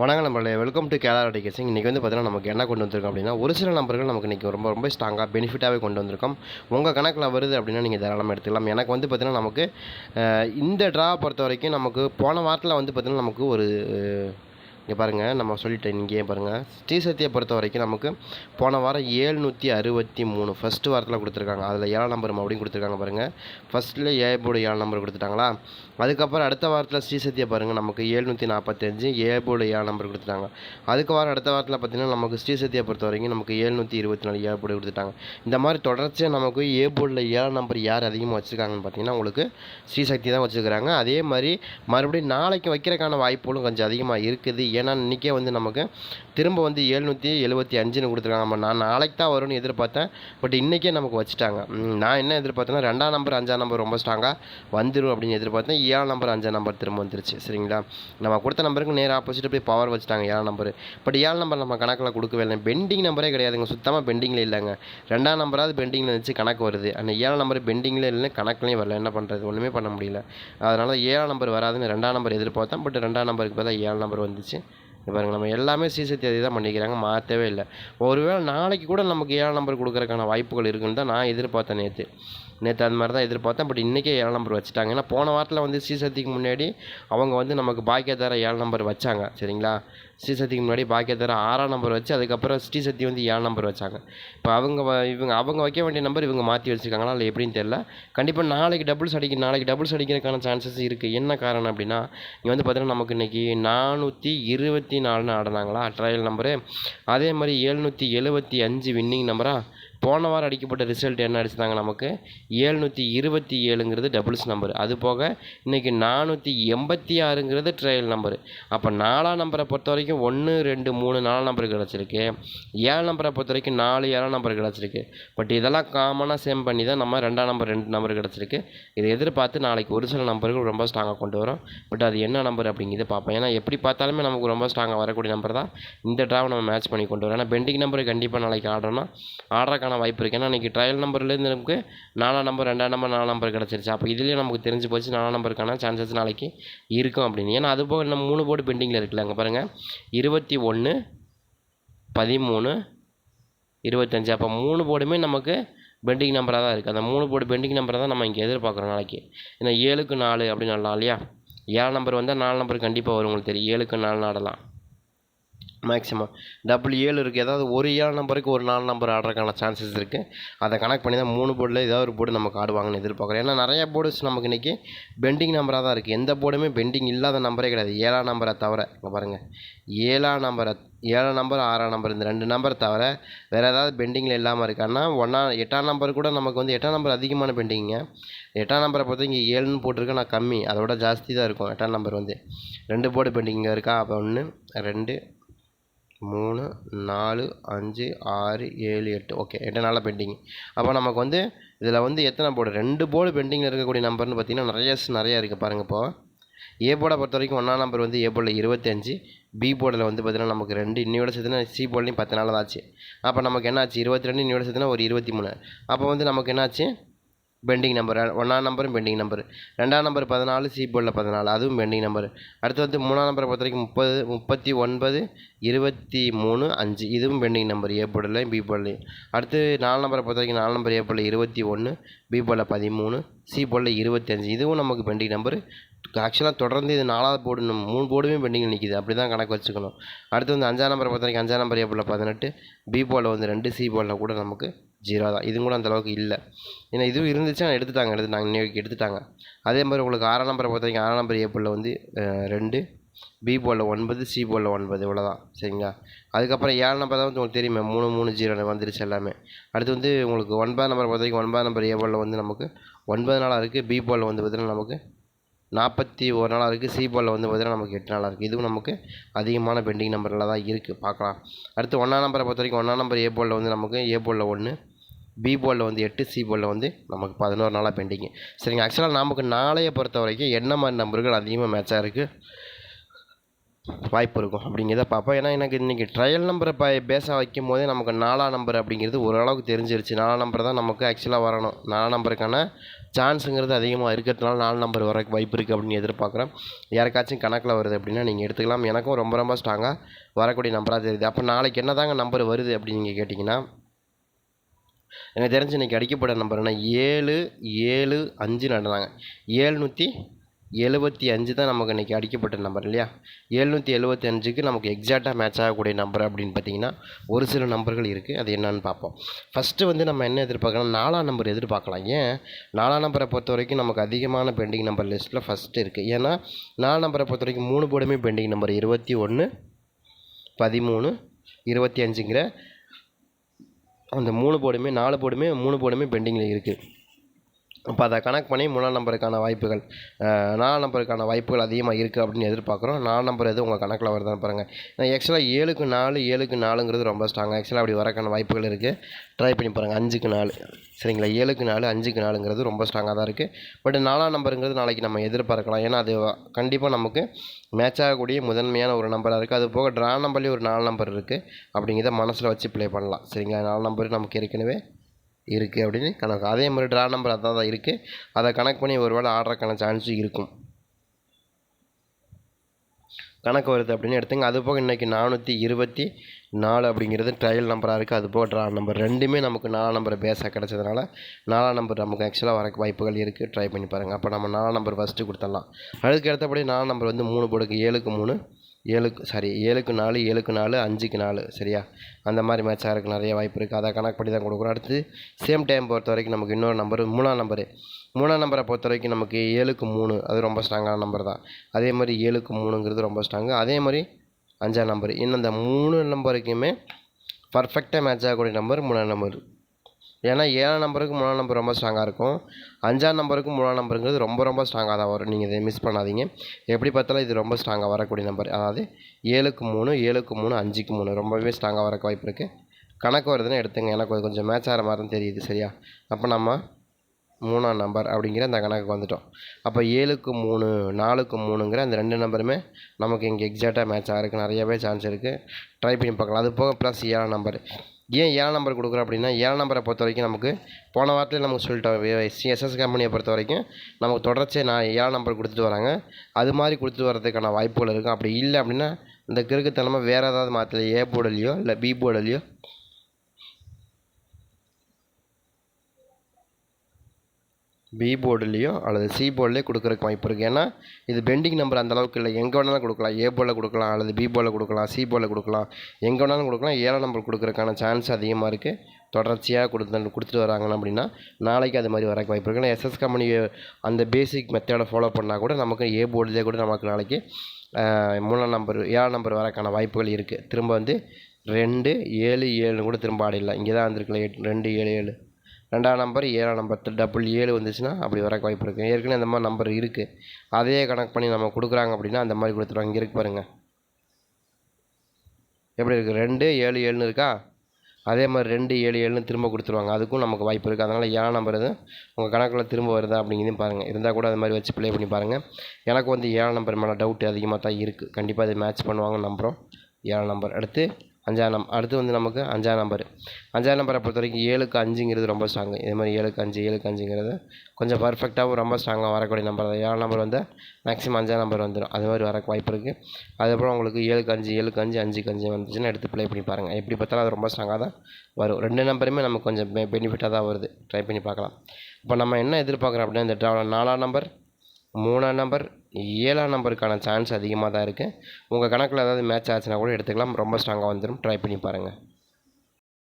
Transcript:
வணக்கம் நம்மளே welcome to கேலார் டிகேசிங் இன்றைக்கி வந்து பார்த்தீங்கன்னா நமக்கு என்ன கொண்டு வந்திருக்கோம் அப்படின்னா ஒரு சில நம்பர்கள் நமக்கு இன்றைக்கி ரொம்ப ரொம்ப ஸ்ட்ராங்காக பெனிஃபிட்டாகவே கொண்டு வந்திருக்கோம். உங்கள் கணக்கில் வருது அப்படின்னா நீங்கள் தாராளமாக எடுத்துக்கலாம். எனக்கு வந்து பார்த்தீங்கன்னா நமக்கு இந்த ட்ரா பொறுத்த வரைக்கும் நமக்கு போன வாரத்தில் வந்து பார்த்திங்கன்னா நமக்கு ஒரு இங்கே பாருங்கள் நம்ம சொல்லிட்டேன் இங்கேயே பாருங்கள் ஸ்ரீசக்தியை பொறுத்த வரைக்கும் நமக்கு போன வாரம் ஏழ்நூற்றி அறுபத்தி மூணு ஃபஸ்ட்டு வாரத்தில் கொடுத்துருக்காங்க. அதில் ஏழாம் நம்பர் மறுபடியும் கொடுத்துருக்காங்க பாருங்கள் ஃபஸ்ட்டில் ஏபோடு போர்டு ஏழாம் நம்பர் கொடுத்துட்டாங்களா? அதுக்கப்புறம் அடுத்த வாரத்தில் ஸ்ரீசக்தியை பாருங்கள் நமக்கு ஏழ்நூற்றி நாற்பத்தஞ்சு ஏபோடு போர்டு ஏழாம் நம்பர் கொடுத்துட்டாங்க. அதுக்கு வாரம் அடுத்த வாரத்தில் பார்த்தீங்கன்னா நமக்கு ஸ்ரீசக்தியை பொறுத்த வரைக்கும் நமக்கு ஏழ்நூற்றி இருபத்தி நாலு ஏபோடு கொடுத்துட்டாங்க. இந்த மாதிரி தொடர்ச்சியாக நமக்கு ஏ போர்டில் ஏழாம் நம்பர் யார் அதிகமாக வச்சுருக்காங்கன்னு பார்த்தீங்கன்னா உங்களுக்கு ஸ்ரீசக்தி தான் வச்சுருக்காங்க அதே மாதிரி மறுபடியும் நாளைக்கு வைக்கிறக்கான வாய்ப்புகளும் கொஞ்சம் அதிகமாக இருக்குது. ஏன்னா இன்றைக்கே வந்து நமக்கு திரும்ப வந்து ஏழ்நூற்றி எழுபத்தி அஞ்சுன்னு கொடுத்துருக்காங்க. நம்ம நான் நாளைக்கு தான் வரும்னு எதிர்பார்த்தேன். பட் இன்றைக்கே நமக்கு வச்சுட்டாங்க. நான் என்ன எதிர்பார்த்தேன்னா ரெண்டாம் நம்பர் அஞ்சாம் நம்பர் ரொம்ப ஸ்ட்ராங்காக வந்துடும் அப்படின்னு எதிர்பார்த்தேன். ஏழாம் நம்பர் அஞ்சாம் நம்பர் திரும்ப வந்துருச்சு. சரிங்களா? நம்ம கொடுத்த நம்பருக்கு நேர் ஆப்போசிட் போய் பவர் வச்சுட்டாங்க ஏழாம் நம்பர் பட் ஏழு நம்பர் நம்ம கணக்கில் கொடுக்கவே இல்லை பெண்டிங் நம்பரே கிடையாதுங்க. சுத்தமாக பெண்டிங்கில் இல்லைங்க. ரெண்டாம் நம்பராவது பெண்டிங்கில் இருந்துச்சு கணக்கு வருது. அந்த ஏழாம் நம்பர் பெண்டிங்கில் இல்லை கணக்குலேயும் வரல. என்ன பண்ணுறது ஒன்றுமே பண்ண முடியல. அதனால் ஏழாம் நம்பர் வராதுன்னு ரெண்டாம் நம்பர் எதிர்பார்த்தேன். பட் ரெண்டாம் நம்பருக்கு பதிலாக ஏழு நம்பர் வந்துச்சு. பாருங்கள் நம்ம எல்லாமே சிசி தேதி தான் பண்ணிக்கிறாங்க மாற்றவே இல்லை. ஒருவேளை நாளைக்கு கூட நமக்கு ஏழாம் நம்பர் கொடுக்குறக்கான வாய்ப்புகள் இருக்குன்னு தான் நான் எதிர்பார்த்தேன் நேற்று நேற்று அந்த மாதிரி தான் எதிர்பார்த்தேன். பட் இன்றைக்கே ஏழு நம்பர் வச்சுட்டாங்க. ஏன்னா போன வாரத்தில் வந்து ஸ்ரீசக்திக்கு முன்னாடி அவங்க வந்து நமக்கு பாக்கியதார ஏழு நம்பர் வச்சாங்க. சரிங்களா? ஸ்ரீசக்திக்கு முன்னாடி பாக்கியதார ஆறாம் நம்பர் வச்சு அதுக்கப்புறம் ஸ்ரீசக்தி வந்து ஏழு நம்பர் வச்சாங்க. இப்போ அவங்க வ- இவங்க அவங்க வைக்க வேண்டிய நம்பர் இவங்க மாற்றி வச்சுருக்காங்களா இல்லை எப்படின்னு தெரில கண்டிப்பாக நாளைக்கு டபுள்ஸ் அடிக்க நாளைக்கு டபுள்ஸ் அடிக்கிறதுக்கான சான்சஸ் இருக்குது என்ன காரணம் அப்படின்னா இங்கே வந்து பார்த்தீங்கன்னா நமக்கு இன்றைக்கி நானூற்றி இருபத்தி நாலுன்னு ஆடினாங்களா ட்ரையல் நம்பரு அதே மாதிரி எழுநூற்றி எழுபத்தி அஞ்சு வின்னிங் நம்பராக போன வாரம் அடிக்கப்பட்ட ரிசல்ட் என்ன அடிச்சிருந்தாங்க நமக்கு? ஏழ்நூற்றி இருபத்தி ஏழுங்கிறது டபுள்ஸ் நம்பர் அது போக இன்றைக்கி நானூற்றி எண்பத்தி ஆறுங்கிறது ட்ரையல் நம்பர் அப்போ நாலாம் நம்பரை பொறுத்த வரைக்கும் ஒன்று ரெண்டு மூணு நாலாம் நம்பர் கிடச்சிருக்கு. ஏழு நம்பரை பொறுத்த வரைக்கும் நாலு ஏழாம் நம்பர் கிடச்சிருக்கு. பட் இதெல்லாம் காமனாக சேம் பண்ணி தான் நம்ம ரெண்டாம் நம்பர் ரெண்டு நம்பர் கிடச்சிருக்கு. இதை எதிர்பார்த்து நாளைக்கு ஒரு சில நம்பர்கள் ரொம்ப ஸ்ட்ராங்காக கொண்டு வரும். பட் அது என்ன நம்பர் அப்படிங்கிறத பார்ப்போம். ஏன்னா எப்படி பார்த்தாலுமே நமக்கு ரொம்ப ஸ்ட்ராங்காக வரக்கூடிய நம்பர் தான். இந்த ட்ராவை நம்ம மேட்ச் பண்ணி கொண்டு வரோம். ஏன்னா பெண்டிங் நம்பர் கண்டிப்பாக நாளைக்கு ஆடுறோம்னா ஆடுறதுக்கான வாய்ப்பு இருக்குது ஏன்னா இன்றைக்கி ட்ரையல் நம்பர்லேருந்து நமக்கு நாலாம் நம்பர் ரெண்டாம் நம்பர் நாலாம் நம்பர் கிடச்சிருச்சு. அப்போ இதுலேயே நமக்கு தெரிஞ்சு போச்சு நாலாம் நம்பருக்கான சான்சஸ் நாளைக்கு இருக்கும் அப்படின்னு. ஏன்னா அது போக மூணு போர்டு பெண்டிங்கில் இருக்குல்ல அங்கே பாருங்கள் இருபத்தி ஒன்று பதிமூணு இருபத்தஞ்சு. அப்போ மூணு போர்டுமே நமக்கு பெண்டிங் நம்பராக தான் இருக்குது அந்த மூணு போர்டு பெண்டிங் நம்பரை தான் நம்ம இங்கே எதிர்பார்க்குறோம் நாளைக்கு. ஏன்னா ஏழுக்கு நாலு அப்படின்னு ஆடலாம் இல்லையா? ஏழு நம்பர் வந்தால் நாலு நம்பர் கண்டிப்பாக வரும் உங்களுக்கு தெரியும். ஏழுக்கு நாலு நாடலாம் மேக்ஸிமம் டபுள் ஏழு இருக்குது ஏதாவது ஒரு ஏழு நம்பருக்கு ஒரு நாலு நம்பர் ஆடுறதுக்கான சான்சஸ் இருக்குது அதை கனெக்ட் பண்ணி தான் மூணு போர்டில் ஏதாவது ஒரு போர்டு நமக்கு ஆடுவாங்கன்னு எதிர்பார்க்குறேன். ஏன்னா நிறைய போர்டுஸ் நமக்கு இன்றைக்கி பெண்டிங் நம்பராக தான் இருக்குது எந்த போர்டுமே பெண்டிங் இல்லாத நம்பரே கிடையாது. ஏழாம் நம்பரை தவிர இங்கே பாருங்கள் ஏழாம் நம்பரை ஏழாம் நம்பர் ஆறாம் நம்பர் இந்த ரெண்டு நம்பரை தவிர வேறு ஏதாவது பெண்டிங்கில் இல்லாமல் இருக்கான்னா ஒன்றா எட்டாம் நம்பர் கூட நமக்கு வந்து எட்டாம் நம்பர் அதிகமான பெண்டிங்க எட்டாம் நம்பரை பொறுத்த இங்கே ஏழுன்னு போட்டிருக்கேன் நான் கம்மி. அதோட ஜாஸ்தி தான் இருக்கும். எட்டாம் நம்பர் வந்து. ரெண்டு போர்டு பெண்டிங் இங்கே இருக்கா? அப்போ ஒன்று ரெண்டு மூணு நாலு அஞ்சு ஆறு ஏழு எட்டு. ஓகே எட்டு நாளில் பெண்டிங் அப்போ நமக்கு வந்து இதில் வந்து எத்தனை போர்டு ரெண்டு போர்டு பெண்டிங்கில் இருக்கக்கூடிய நம்பர்னு பார்த்தீங்கன்னா நிறைய நிறையா இருக்குது பாருங்கள் இப்போ. ஏ போர்டை பொறுத்த வரைக்கும் ஒன்றாம் நம்பர் வந்து ஏ போர்டில் இருபத்தஞ்சு. பி போர்டில் வந்து பார்த்தீங்கன்னா நமக்கு ரெண்டு. இன்னையோட சேர்த்துனா சி போர்ட்லேயும் பத்து நாள் தான் ஆச்சு. அப்போ நமக்கு என்னாச்சு? இருபத்தி ரெண்டு இன்னையோட சேர்த்துனா ஒரு இருபத்தி மூணு. அப்போ வந்து நமக்கு என்னாச்சு? Pending number. ஒன்றாம் நம்பரும் பெண்டிங் நம்பர். ரெண்டாம் நம்பர் பதினாலு சி போர்டில் பதினாலு அதுவும் பெண்டிங் நம்பர். அடுத்து வந்து மூணாம் நம்பரை பொறுத்த வரைக்கும் முப்பது முப்பத்தி ஒன்பது இருபத்தி மூணு அஞ்சு. இதுவும் பெண்டிங் நம்பர். ஏ போர்டில் பி அடுத்து நாலு நம்பரை பொறுத்த வரைக்கும் நாலு நம்பர் ஏ போர்டில் இருபத்தி ஒன்று பி போர்டில் பதிமூணு சி போர்டில் இருபத்தஞ்சு. இதுவும் நமக்கு பெண்டிங் நம்பர். ஆக்சுவலாக தொடர்ந்து இது நாலாவது போர்டு மூணு போர்டுமே பெண்டிங்கில் நிற்கிது அப்படி தான் கணக்கு வச்சுக்கணும். அடுத்து வந்து அஞ்சாம் நம்பரை பொறுத்த வரைக்கும் அஞ்சாம் நம்பர் ஏ போர்டில் பதினெட்டு பி போர்டில் வந்து ரெண்டு சி போர்டில் கூட நமக்கு ஜீரோ தான். இதுவும் கூட அந்தளவுக்கு இல்லை. ஏன்னா இதுவும் இருந்துச்சுன்னா எடுத்துட்டாங்க. எடுத்துட்டாங்க இன்னைக்கு எடுத்துட்டாங்க. அதே மாதிரி உங்களுக்கு ஆறாம் நம்பரை பொறுத்த வரைக்கும் ஆறாம் நம்பர் ஏ வந்து ரெண்டு பி போலில் ஒன்பது சி போலில் ஒன்பது இவ்வளோதான் சரிங்களா? அதுக்கப்புறம் ஏழு நம்பர் தான் வந்து உங்களுக்கு தெரியுமே மூணு மூணு ஜீரோ வந்துருச்சு எல்லாமே. அடுத்து வந்து உங்களுக்கு ஒன்பதாம் நம்பரை பொறுத்த வரைக்கும் ஒன்பதாம் நம்பர் ஏ வந்து நமக்கு ஒன்பது நாளாக இருக்குது பி போலில் வந்து பார்த்திங்கன்னா நமக்கு நாற்பத்தி ஒரு நாளாக இருக்குது சி போர்டில் வந்து பார்த்திங்கன்னா நமக்கு எட்டு நாளாக இருக்குது இதுவும் நமக்கு அதிகமான பெண்டிங் நம்பரில் தான் இருக்குது பார்க்கலாம். அடுத்து ஒன்றாம் நம்பரை பொறுத்த வரைக்கும் ஒன்றாம் நம்பர் ஏ வந்து நமக்கு ஏ ஒன்று பி போர்டில் வந்து எட்டு சி போர்டில் வந்து நமக்கு பதினோரு நாளாக பெண்டிங்கு சரிங்க ஆக்சுவலாக நமக்கு நாளைய பொறுத்த வரைக்கும் என்ன மாதிரி நம்பர்கள் அதிகமாக மேட்சாக இருக்குது வாய்ப்பு இருக்கும். அப்படிங்கிறத பார்ப்போம். ஏன்னா எனக்கு இன்றைக்கி ட்ரையல் நம்பரை ப பேஸாக வைக்கும் போதே நமக்கு நாலாம் நம்பர் அப்படிங்கிறது ஓரளவுக்கு தெரிஞ்சிருச்சு. நாலாம் நம்பர் தான் நமக்கு ஆக்சுவலாக வரணும். நாலாம் நம்பருக்கான சான்ஸுங்கிறது அதிகமாக இருக்கிறதுனால நாலு நம்பர் வர வாய்ப்பு இருக்குது அப்படின்னு எதிர்பார்க்குறேன். யாருக்காச்சும் கணக்கில் வருது அப்படின்னா நீங்கள் எடுத்துக்கலாம். எனக்கும் ரொம்ப ரொம்ப ஸ்ட்ராங்காக வரக்கூடிய நம்பராக தெரியுது. அப்போ நாளைக்கு என்ன தாங்க நம்பர் வருது அப்படின்னு நீங்கள் கேட்டிங்கன்னா எனக்கு தெரிஞ்சு இன்றைக்கி அடிக்கப்பட்ட நம்பர் என்ன ஏழு ஏழு அஞ்சு நடந்தாங்க ஏழ்நூற்றி எழுபத்தி அஞ்சு தான் நமக்கு இன்றைக்கி அடிக்கப்பட்ட நம்பர் இல்லையா? எழுநூற்றி எழுபத்தி அஞ்சுக்கு நமக்கு எக்ஸாக்டாக மேட்ச் ஆகக்கூடிய நம்பர் அப்படின்னு பார்த்தீங்கன்னா ஒரு சில நம்பர்கள் இருக்குது அது என்னன்னு பார்ப்போம். ஃபஸ்ட்டு வந்து நம்ம என்ன எதிர்பார்க்கலாம்? நாலாம் நம்பர் எதிர்பார்க்கலாம். ஏன்? நாலாம் நம்பரை பொறுத்த வரைக்கும் நமக்கு அதிகமான பெண்டிங் நம்பர் லிஸ்ட்டில் ஃபஸ்ட்டு இருக்குது ஏன்னா நாலாம் நம்பரை பொறுத்த வரைக்கும் மூணு போர்டுமே பெண்டிங் நம்பர் இருபத்தி ஒன்று பதிமூணு இருபத்தி அஞ்சுங்கிற அந்த மூணு போர்டுமே நாலு போர்டுமே மூணு போர்டுமே பெண்டிங்கில் இருக்குது இப்போ அதை கணக்கு பண்ணி மூணாம் நம்பருக்கான வாய்ப்புகள் நாலாம் நம்பருக்கான வாய்ப்புகள் அதிகமாக இருக்குது அப்படின்னு எதிர்பார்க்குறோம். நாலாம் நம்பர் எதுவும் உங்கள் கணக்கில் வருதான்னு பாருங்கள் நான் ஆக்சுவலாக ஏழுக்கு நாலு ஏழுக்கு நாலுங்கிறது ரொம்ப ஸ்ட்ராங் ஆக்சுவலாக அப்படி வரக்கான வாய்ப்புகள் இருக்குது ட்ரை பண்ணி பாருங்கள் அஞ்சுக்கு நாலு. சரிங்களா? ஏழுக்கு நாலு அஞ்சுக்கு நாலுங்கிறது ரொம்ப ஸ்ட்ராங்காக தான் இருக்குது பட் நாலாம் நம்பருங்கிறது நாளைக்கு நம்ம எதிர்பார்க்கலாம். ஏன்னா அது கண்டிப்பாக நமக்கு மேட்ச் ஆகக்கூடிய முதன்மையான ஒரு நம்பராக இருக்குது அது போக ட்ரா நம்பர்லேயும் ஒரு நாலு நம்பர் இருக்குது அப்படிங்கிறத மனசில் வச்சு ப்ளே பண்ணலாம். சரிங்களா? நாலு நம்பர் நமக்கு ஏற்கனவே இருக்குது அப்படின்னு கணக்கு. அதே மாதிரி ட்ரா நம்பர் அதான் தான் இருக்குது அதை கணக்கு பண்ணி ஒரு வேளை ஆடுறக்கான சான்ஸும் இருக்கும். கணக்கு வருது அப்படின்னு எடுத்துங்க. அது போக இன்றைக்கி நானூற்றி இருபத்தி நாலு அப்படிங்கிறது ட்ரையல் நம்பராக இருக்குது அது போக ட்ரா நம்பர் ரெண்டுமே நமக்கு நாலாம் நம்பர் பேஸாக கிடச்சதுனால நாலாம் நம்பர் நமக்கு ஆக்சுவலாக வரக்கு வாய்ப்புகள் இருக்குது ட்ரை பண்ணி பாருங்கள் அப்போ நம்ம நாலாம் நம்பர் ஃபஸ்ட்டு கொடுத்துடலாம். அதுக்கு அடுத்தபடி நாலாம் நம்பர் வந்து மூணு போடுக்கு ஏழுக்கு மூணு. ஏழுக்கு சாரி ஏழுக்கு நாலு ஏழுக்கு நாலு அஞ்சுக்கு நாலு சரியா? அந்த மாதிரி மேட்ச் ஆகிறதுக்கு நிறைய வாய்ப்பு இருக்குது அதை கணக்கு பண்ணி தான் கொடுக்குறோம். அடுத்து சேம் டைம் பொறுத்த வரைக்கும் நமக்கு இன்னொரு நம்பர் மூணாம் நம்பரு மூணாம் நம்பரை பொறுத்த வரைக்கும் நமக்கு ஏழுக்கு மூணு. அது ரொம்ப ஸ்ட்ராங்கான நம்பர் தான். அதே மாதிரி ஏழுக்கு மூணுங்கிறது ரொம்ப ஸ்ட்ராங்கு அதே மாதிரி அஞ்சாம் நம்பர் இன்னும் இந்த மூணு நம்பருக்குமே பர்ஃபெக்டாக மேட்ச் ஆகக்கூடிய நம்பர் மூணாம் நம்பர் ஏன்னா ஏழாம் நம்பருக்கு மூணாம் நம்பர் ரொம்ப ஸ்ட்ராங்காக இருக்கும். அஞ்சாம் நம்பருக்கு மூணாம் நம்பருங்கிறது ரொம்ப ரொம்ப ஸ்ட்ராங்காக தான் வரும். நீங்கள் இதை மிஸ் பண்ணாதீங்க. எப்படி பார்த்தாலும் இது ரொம்ப ஸ்ட்ராங்காக வரக்கூடிய நம்பர். அதாவது ஏழுக்கு மூணு ஏழுக்கு மூணு அஞ்சுக்கு மூணு ரொம்பவே ஸ்ட்ராங்காக வரக்கு வாய்ப்பு இருக்குது கணக்கு வருதுன்னு எடுத்துங்க. எனக்கு அது கொஞ்சம் மேட்ச் ஆகிற மாதிரி தான் தெரியுது. சரியா? அப்போ நம்ம மூணாம் நம்பர் அப்படிங்கிற அந்த கணக்குக்கு வந்துட்டோம். அப்போ ஏழுக்கு மூணு நாலுக்கு மூணுங்கிற அந்த ரெண்டு நம்பருமே நமக்கு இங்கே எக்ஸாக்டாக மேட்ச் ஆகிறதுக்கு நிறையவே சான்ஸ் இருக்குது ட்ரை பண்ணி பார்க்கலாம். அது போக ப்ளஸ் ஏழாம் நம்பர். ஏன் ஏழாம் நம்பர் கொடுக்குறோம் அப்படின்னா ஏழாம் நம்பரை பொறுத்த வரைக்கும் நமக்கு போன வாரத்தில் நமக்கு சொல்லிட்டோம் சிஎஸ்எஸ் கம்பெனியை பொறுத்த வரைக்கும் நமக்கு தொடர்ச்சியாக நான் ஏழாம் நம்பர் கொடுத்துட்டு வராங்க. அது மாதிரி கொடுத்துட்டு வரதுக்கான வாய்ப்புகள் இருக்கும். அப்படி இல்லை அப்படின்னா இந்த கிறுக்குத்தனமாக வேறு ஏதாவது மாற்றல ஏ போர்டுலையோ இல்லை பி போர்டுலையோ பி போர்டுலேயோ அல்லது சி போர்டுலேயோ கொடுக்குறக்கு வாய்ப்பு இருக்குது ஏன்னா இது பெண்டிங் நம்பர் அந்தளவுக்கு இல்லை. எங்கே வேணாலும் கொடுக்கலாம். ஏ போர்டில் கொடுக்கலாம் அல்லது பி போர்டில் கொடுக்கலாம் சி போர்டில் கொடுக்கலாம். எங்கே வேணாலும் கொடுக்கலாம். ஏழாம் நம்பர் கொடுக்குறதுக்கான சான்ஸ் அதிகமாக இருக்குது தொடர்ச்சியாக கொடுத்து கொடுத்துட்டு வராங்க அப்படின்னா நாளைக்கு அது மாதிரி வரக்கு வாய்ப்பு இருக்குது எஸ்எஸ் கம்பெனி அந்த பேசிக் மெத்தடை ஃபாலோ பண்ணால் கூட நமக்கு ஏ போர்டுலேயே கூட நமக்கு நாளைக்கு மூணாம் நம்பர் ஏழாம் நம்பர் வரக்கான வாய்ப்புகள் இருக்குது திரும்ப வந்து ரெண்டு ஏழு ஏழுன்னு கூட திரும்ப ஆடிடலாம். இங்கே தான் வந்திருக்குல்ல எட்- ரெண்டு ஏழு ஏழு. ரெண்டாம் நம்பர் ஏழாம் நம்பர் டபுள் ஏழு வந்துச்சுன்னா அப்படி வரக்கு வாய்ப்பு இருக்குது ஏற்கனவே அந்த மாதிரி நம்பர் இருக்குது அதையே கணக்கு பண்ணி நம்ம கொடுக்குறாங்க அப்படின்னா அந்த மாதிரி கொடுத்துருவாங்க. இங்கே இருக்கு பாருங்கள் எப்படி இருக்குது ரெண்டு ஏழு ஏழுன்னு இருக்கா? அதே மாதிரி ரெண்டு ஏழு ஏழுன்னு திரும்ப கொடுத்துருவாங்க. அதுக்கும் நமக்கு வாய்ப்பு இருக்குது அதனால் ஏழாம் நம்பர் எதுவும் உங்கள் கணக்கில் திரும்ப வருதா அப்படிங்கிறதையும் பாருங்கள் இருந்தால் கூட அது மாதிரி வச்சு ப்ளே பண்ணி பாருங்கள் எனக்கு வந்து ஏழாம் நம்பர் மேலே டவுட் அதிகமாக தான் இருக்குது கண்டிப்பாக இது மேட்ச் பண்ணுவாங்கன்னு நம்புகிறோம் ஏழாம் நம்பர் அடுத்து அஞ்சாம் நம் அடுத்து வந்து நமக்கு அஞ்சாம் நம்பர் அஞ்சாம் நம்பரை பொறுத்த வரைக்கும் ஏழுக்கு அஞ்சுங்கிறது ரொம்ப ஸ்ட்ராங்கு இதே மாதிரி ஏழுக்கு அஞ்சு ஏழுக்கு அஞ்சுங்கிறது கொஞ்சம் பர்ஃபெக்டாகவும் ரொம்ப ஸ்ட்ராங்காக வரக்கூடிய நம்பர் தான். ஏழாம் நம்பர் வந்து மேக்ஸிமம் அஞ்சாம் நம்பர் வந்துடும் அது மாதிரி வரக்கு வாய்ப்பு இருக்குது அதுக்கப்புறம் உங்களுக்கு ஏழுக்கு அஞ்சு ஏழுக்கு அஞ்சு அஞ்சுக்கு அஞ்சு வந்துச்சுன்னா எடுத்து ப்ளே பண்ணி பாருங்கள் எப்படி பார்த்தாலும் அது ரொம்ப ஸ்ட்ராங்காக தான் வரும். ரெண்டு நம்பருமே நமக்கு கொஞ்சம் பெ பெனிஃபிட்டாக தான் வருது. ட்ரை பண்ணி பார்க்கலாம். இப்போ நம்ம என்ன எதிர்பார்க்குறோம் அப்படின்னா இந்த ட்ரா நாலாம் நம்பர் மூணாம் நம்பர் ஏழாம் நம்பருக்கான சான்ஸ் அதிகமாக தான் இருக்குது உங்கள் கணக்கில் ஏதாவது மேட்ச் ஆச்சுன்னா கூட எடுத்துக்கலாம். ரொம்ப ஸ்ட்ராங்காக வந்துடும் ட்ரை பண்ணி பாருங்கள்